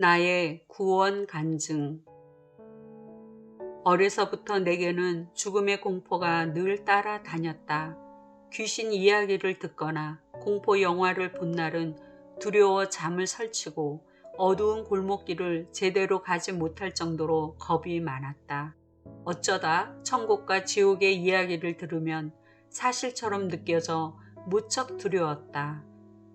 나의 구원 간증. 어려서부터 내게는 죽음의 공포가 늘 따라다녔다. 귀신 이야기를 듣거나 공포 영화를 본 날은 두려워 잠을 설치고 어두운 골목길을 제대로 가지 못할 정도로 겁이 많았다. 어쩌다 천국과 지옥의 이야기를 들으면 사실처럼 느껴져 무척 두려웠다.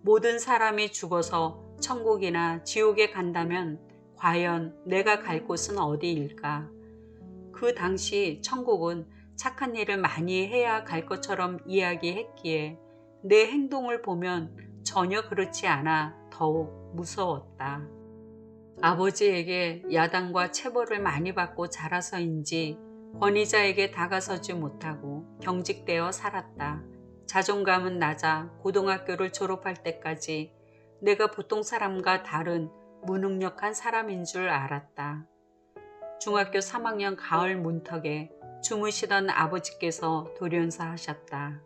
모든 사람이 죽어서 천국이나 지옥에 간다면 과연 내가 갈 곳은 어디일까? 그 당시 천국은 착한 일을 많이 해야 갈 것처럼 이야기했기에 내 행동을 보면 전혀 그렇지 않아 더욱 무서웠다. 아버지에게 야단과 체벌을 많이 받고 자라서인지 권위자에게 다가서지 못하고 경직되어 살았다. 자존감은 낮아 고등학교를 졸업할 때까지 내가 보통 사람과 다른 무능력한 사람인 줄 알았다. 중학교 3학년 가을 문턱에 주무시던 아버지께서 돌연사 하셨다.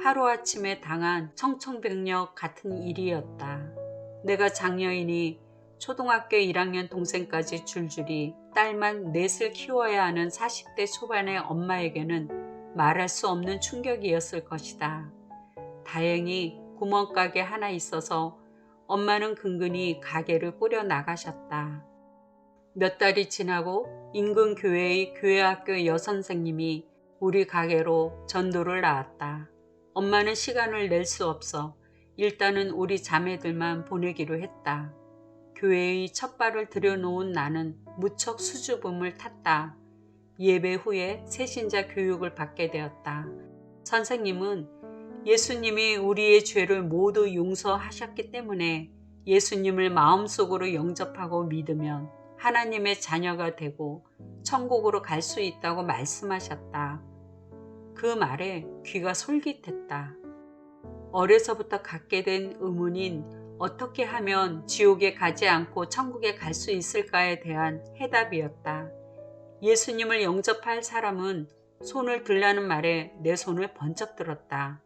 하루아침에 당한 청천벽력 같은 일이었다. 내가 장녀이니 초등학교 1학년 동생까지 줄줄이 딸만 넷을 키워야 하는 40대 초반의 엄마에게는 말할 수 없는 충격이었을 것이다. 다행히 구멍가게 하나 있어서 엄마는 근근히 가게를 꾸려 나가셨다. 몇 달이 지나고 인근 교회의 교회학교 여선생님이 우리 가게로 전도를 나왔다. 엄마는 시간을 낼 수 없어 일단은 우리 자매들만 보내기로 했다. 교회의 첫 발을 들여놓은 나는 무척 수줍음을 탔다. 예배 후에 새신자 교육을 받게 되었다. 선생님은 예수님이 우리의 죄를 모두 용서하셨기 때문에 예수님을 마음속으로 영접하고 믿으면 하나님의 자녀가 되고 천국으로 갈 수 있다고 말씀하셨다. 그 말에 귀가 솔깃했다. 어려서부터 갖게 된 의문인 어떻게 하면 지옥에 가지 않고 천국에 갈 수 있을까에 대한 해답이었다. 예수님을 영접할 사람은 손을 들라는 말에 내 손을 번쩍 들었다.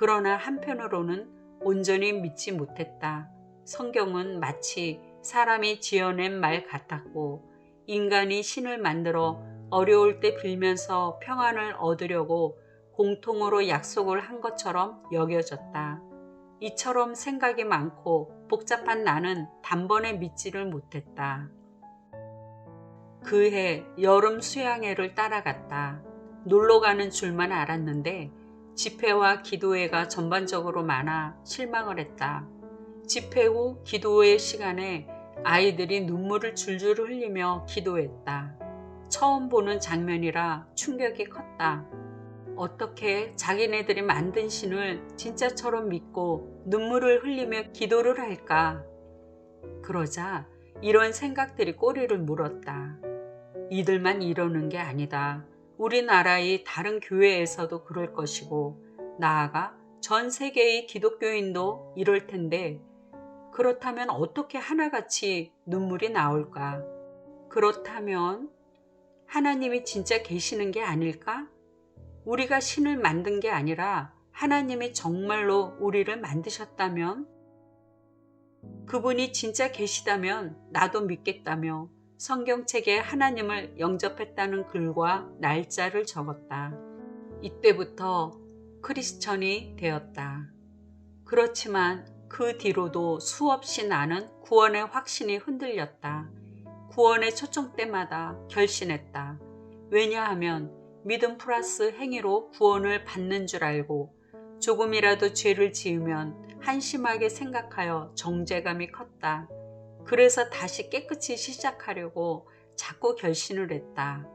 그러나 한편으로는 온전히 믿지 못했다. 성경은 마치 사람이 지어낸 말 같았고 인간이 신을 만들어 어려울 때 빌면서 평안을 얻으려고 공통으로 약속을 한 것처럼 여겨졌다. 이처럼 생각이 많고 복잡한 나는 단번에 믿지를 못했다. 그해 여름 수양회를 따라갔다. 놀러 가는 줄만 알았는데 집회와 기도회가 전반적으로 많아 실망을 했다. 집회 후 기도회 시간에 아이들이 눈물을 줄줄 흘리며 기도했다. 처음 보는 장면이라 충격이 컸다. 어떻게 자기네들이 만든 신을 진짜처럼 믿고 눈물을 흘리며 기도를 할까? 그러자 이런 생각들이 꼬리를 물었다. 이들만 이러는 게 아니다. 우리나라의 다른 교회에서도 그럴 것이고, 나아가 전 세계의 기독교인도 이럴 텐데, 그렇다면 어떻게 하나같이 눈물이 나올까? 그렇다면 하나님이 진짜 계시는 게 아닐까? 우리가 신을 만든 게 아니라 하나님이 정말로 우리를 만드셨다면? 그분이 진짜 계시다면 나도 믿겠다며 성경책에 하나님을 영접했다는 글과 날짜를 적었다. 이때부터 크리스천이 되었다. 그렇지만 그 뒤로도 수없이 나는 구원의 확신이 흔들렸다. 구원의 초청 때마다 결심했다. 왜냐하면 믿음 플러스 행위로 구원을 받는 줄 알고 조금이라도 죄를 지으면 한심하게 생각하여 정죄감이 컸다. 그래서 다시 깨끗이 시작하려고 자꾸 결심을 했다.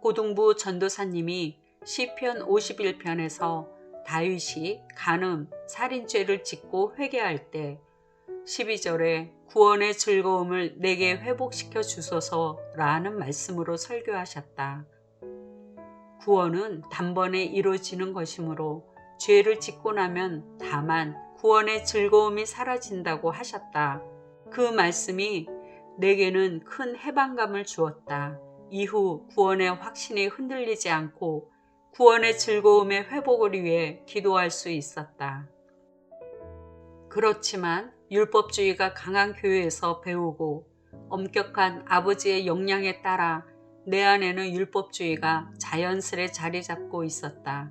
고등부 전도사님이 시편 51편에서 다윗이 간음, 살인죄를 짓고 회개할 때 12절에 구원의 즐거움을 내게 회복시켜 주소서 라는 말씀으로 설교하셨다. 구원은 단번에 이루어지는 것이므로 죄를 짓고 나면 다만 구원의 즐거움이 사라진다고 하셨다. 그 말씀이 내게는 큰 해방감을 주었다. 이후 구원의 확신이 흔들리지 않고 구원의 즐거움의 회복을 위해 기도할 수 있었다. 그렇지만 율법주의가 강한 교회에서 배우고 엄격한 아버지의 역량에 따라 내 안에는 율법주의가 자연스레 자리 잡고 있었다.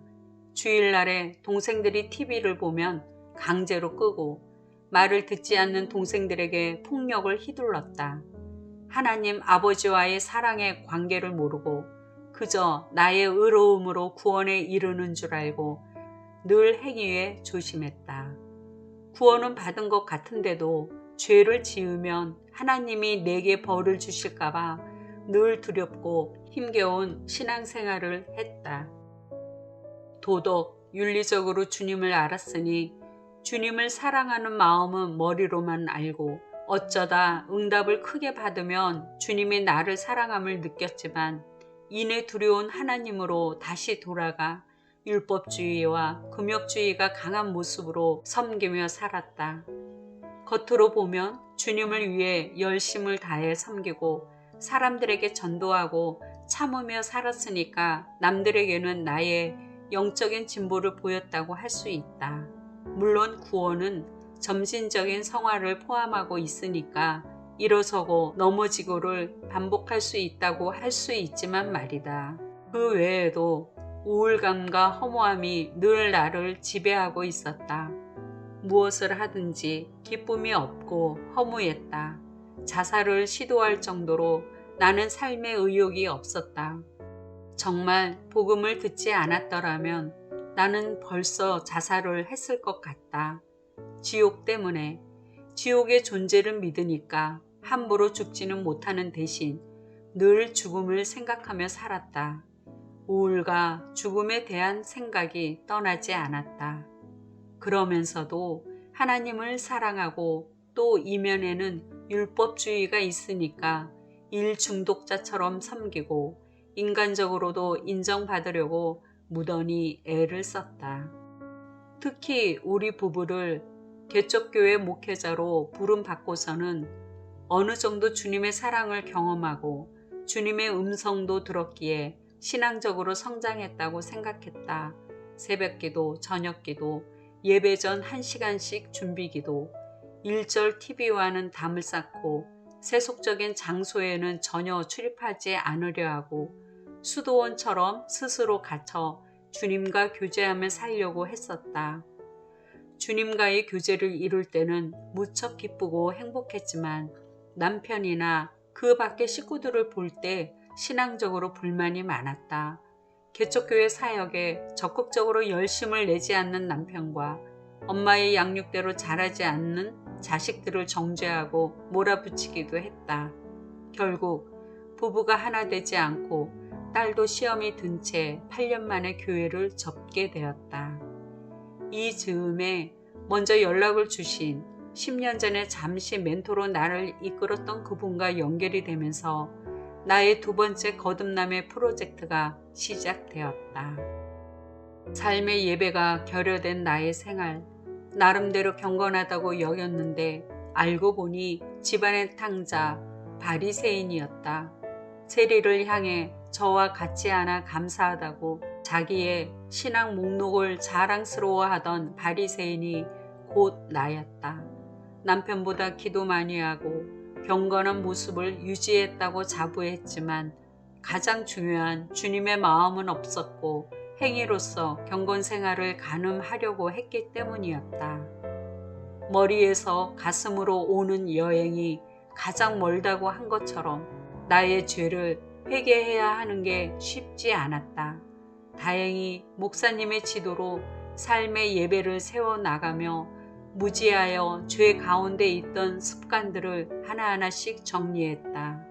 주일날에 동생들이 TV를 보면 강제로 끄고 말을 듣지 않는 동생들에게 폭력을 휘둘렀다. 하나님 아버지와의 사랑의 관계를 모르고 그저 나의 의로움으로 구원에 이르는 줄 알고 늘 행위에 조심했다. 구원은 받은 것 같은데도 죄를 지으면 하나님이 내게 벌을 주실까봐 늘 두렵고 힘겨운 신앙생활을 했다. 도덕, 윤리적으로 주님을 알았으니 주님을 사랑하는 마음은 머리로만 알고 어쩌다 응답을 크게 받으면 주님이 나를 사랑함을 느꼈지만 이내 두려운 하나님으로 다시 돌아가 율법주의와 금욕주의가 강한 모습으로 섬기며 살았다. 겉으로 보면 주님을 위해 열심을 다해 섬기고 사람들에게 전도하고 참으며 살았으니까 남들에게는 나의 영적인 진보를 보였다고 할 수 있다. 물론 구원은 점진적인 성화를 포함하고 있으니까 일어서고 넘어지고를 반복할 수 있다고 할 수 있지만 말이다. 그 외에도 우울감과 허무함이 늘 나를 지배하고 있었다. 무엇을 하든지 기쁨이 없고 허무했다. 자살을 시도할 정도로 나는 삶의 의욕이 없었다. 정말 복음을 듣지 않았더라면 나는 벌써 자살을 했을 것 같다. 지옥 때문에 지옥의 존재를 믿으니까 함부로 죽지는 못하는 대신 늘 죽음을 생각하며 살았다. 우울과 죽음에 대한 생각이 떠나지 않았다. 그러면서도 하나님을 사랑하고 또 이면에는 율법주의가 있으니까 일 중독자처럼 섬기고 인간적으로도 인정받으려고 무던히 애를 썼다. 특히 우리 부부를 개척교회 목회자로 부름받고서는 어느 정도 주님의 사랑을 경험하고 주님의 음성도 들었기에 신앙적으로 성장했다고 생각했다. 새벽 기도, 저녁 기도, 예배 전 1시간씩 준비 기도, 일절 TV와는 담을 쌓고 세속적인 장소에는 전혀 출입하지 않으려 하고 수도원처럼 스스로 갇혀 주님과 교제하며 살려고 했었다. 주님과의 교제를 이룰 때는 무척 기쁘고 행복했지만 남편이나 그 밖의 식구들을 볼 때 신앙적으로 불만이 많았다. 개척교회 사역에 적극적으로 열심을 내지 않는 남편과 엄마의 양육대로 자라지 않는 자식들을 정죄하고 몰아붙이기도 했다. 결국 부부가 하나 되지 않고 딸도 시험이 든 채 8년 만에 교회를 접게 되었다. 이 즈음에 먼저 연락을 주신 10년 전에 잠시 멘토로 나를 이끌었던 그분과 연결이 되면서 나의 두 번째 거듭남의 프로젝트가 시작되었다. 삶의 예배가 결여된 나의 생활, 나름대로 경건하다고 여겼는데 알고 보니 집안의 탕자 바리새인이었다. 세리를 향해 저와 같이 하나 감사하다고 자기의 신앙 목록을 자랑스러워하던 바리새인이 곧 나였다. 남편보다 기도 많이 하고 경건한 모습을 유지했다고 자부했지만 가장 중요한 주님의 마음은 없었고 행위로서 경건 생활을 가늠하려고 했기 때문이었다. 머리에서 가슴으로 오는 여행이 가장 멀다고 한 것처럼 나의 죄를 회개해야 하는 게 쉽지 않았다. 다행히 목사님의 지도로 삶의 예배를 세워 나가며 무지하여 죄 가운데 있던 습관들을 하나하나씩 정리했다.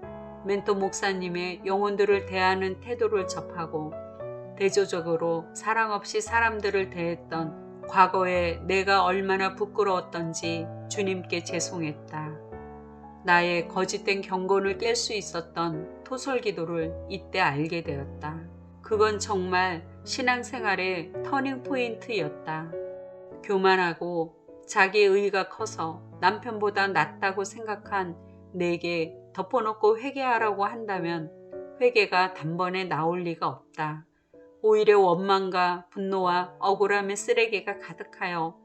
멘토 목사님의 영혼들을 대하는 태도를 접하고 대조적으로 사랑 없이 사람들을 대했던 과거에 내가 얼마나 부끄러웠던지 주님께 죄송했다. 나의 거짓된 경건을 깰 수 있었던 토설 기도를 이때 알게 되었다. 그건 정말 신앙생활의 터닝 포인트였다. 교만하고 자기 의가 커서 남편보다 낫다고 생각한 내게 덮어놓고 회개하라고 한다면 회개가 단번에 나올 리가 없다. 오히려 원망과 분노와 억울함의 쓰레기가 가득하여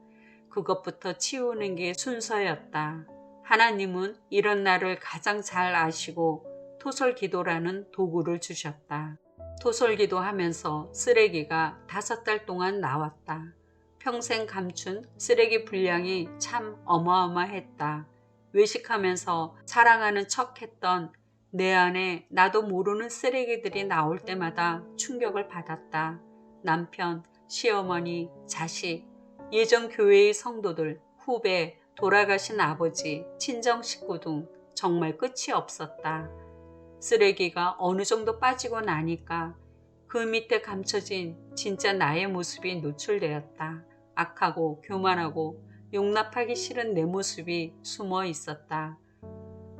그것부터 치우는 게 순서였다. 하나님은 이런 나를 가장 잘 아시고 토설 기도라는 도구를 주셨다. 토설 기도 하면서 쓰레기가 다섯 달 동안 나왔다. 평생 감춘 쓰레기 분량이 참 어마어마했다. 외식하면서 사랑하는 척 했던 내 안에 나도 모르는 쓰레기들이 나올 때마다 충격을 받았다. 남편, 시어머니, 자식, 예전 교회의 성도들, 후배, 돌아가신 아버지, 친정 식구 등 정말 끝이 없었다. 쓰레기가 어느 정도 빠지고 나니까 그 밑에 감춰진 진짜 나의 모습이 노출되었다. 악하고 교만하고 용납하기 싫은 내 모습이 숨어 있었다.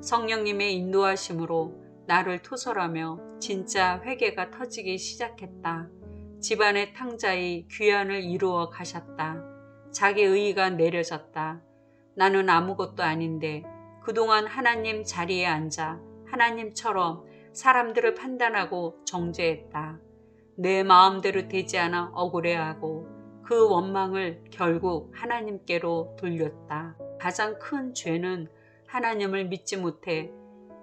성령님의 인도하심으로 나를 토설하며 진짜 회개가 터지기 시작했다. 집안의 탕자의 귀환을 이루어 가셨다. 자기 의의가 내려졌다. 나는 아무것도 아닌데 그동안 하나님 자리에 앉아 하나님처럼 사람들을 판단하고 정죄했다. 내 마음대로 되지 않아 억울해하고 그 원망을 결국 하나님께로 돌렸다. 가장 큰 죄는 하나님을 믿지 못해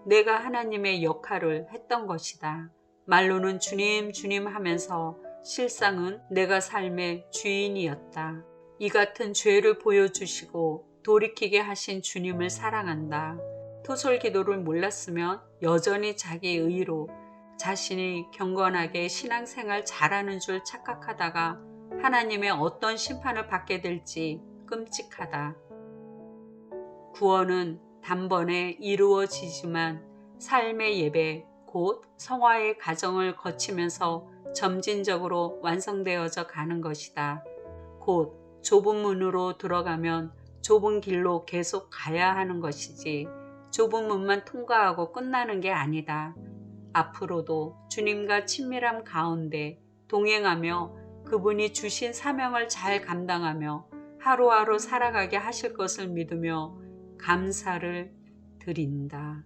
내가 하나님의 역할을 했던 것이다. 말로는 주님, 주님 하면서 실상은 내가 삶의 주인이었다. 이 같은 죄를 보여주시고 돌이키게 하신 주님을 사랑한다. 토솔 기도를 몰랐으면 여전히 자기 의로 자신이 경건하게 신앙생활 잘하는 줄 착각하다가 하나님의 어떤 심판을 받게 될지 끔찍하다. 구원은 단번에 이루어지지만 삶의 예배, 곧 성화의 과정을 거치면서 점진적으로 완성되어져 가는 것이다. 곧 좁은 문으로 들어가면 좁은 길로 계속 가야 하는 것이지 좁은 문만 통과하고 끝나는 게 아니다. 앞으로도 주님과 친밀함 가운데 동행하며 그분이 주신 사명을 잘 감당하며 하루하루 살아가게 하실 것을 믿으며 감사를 드린다.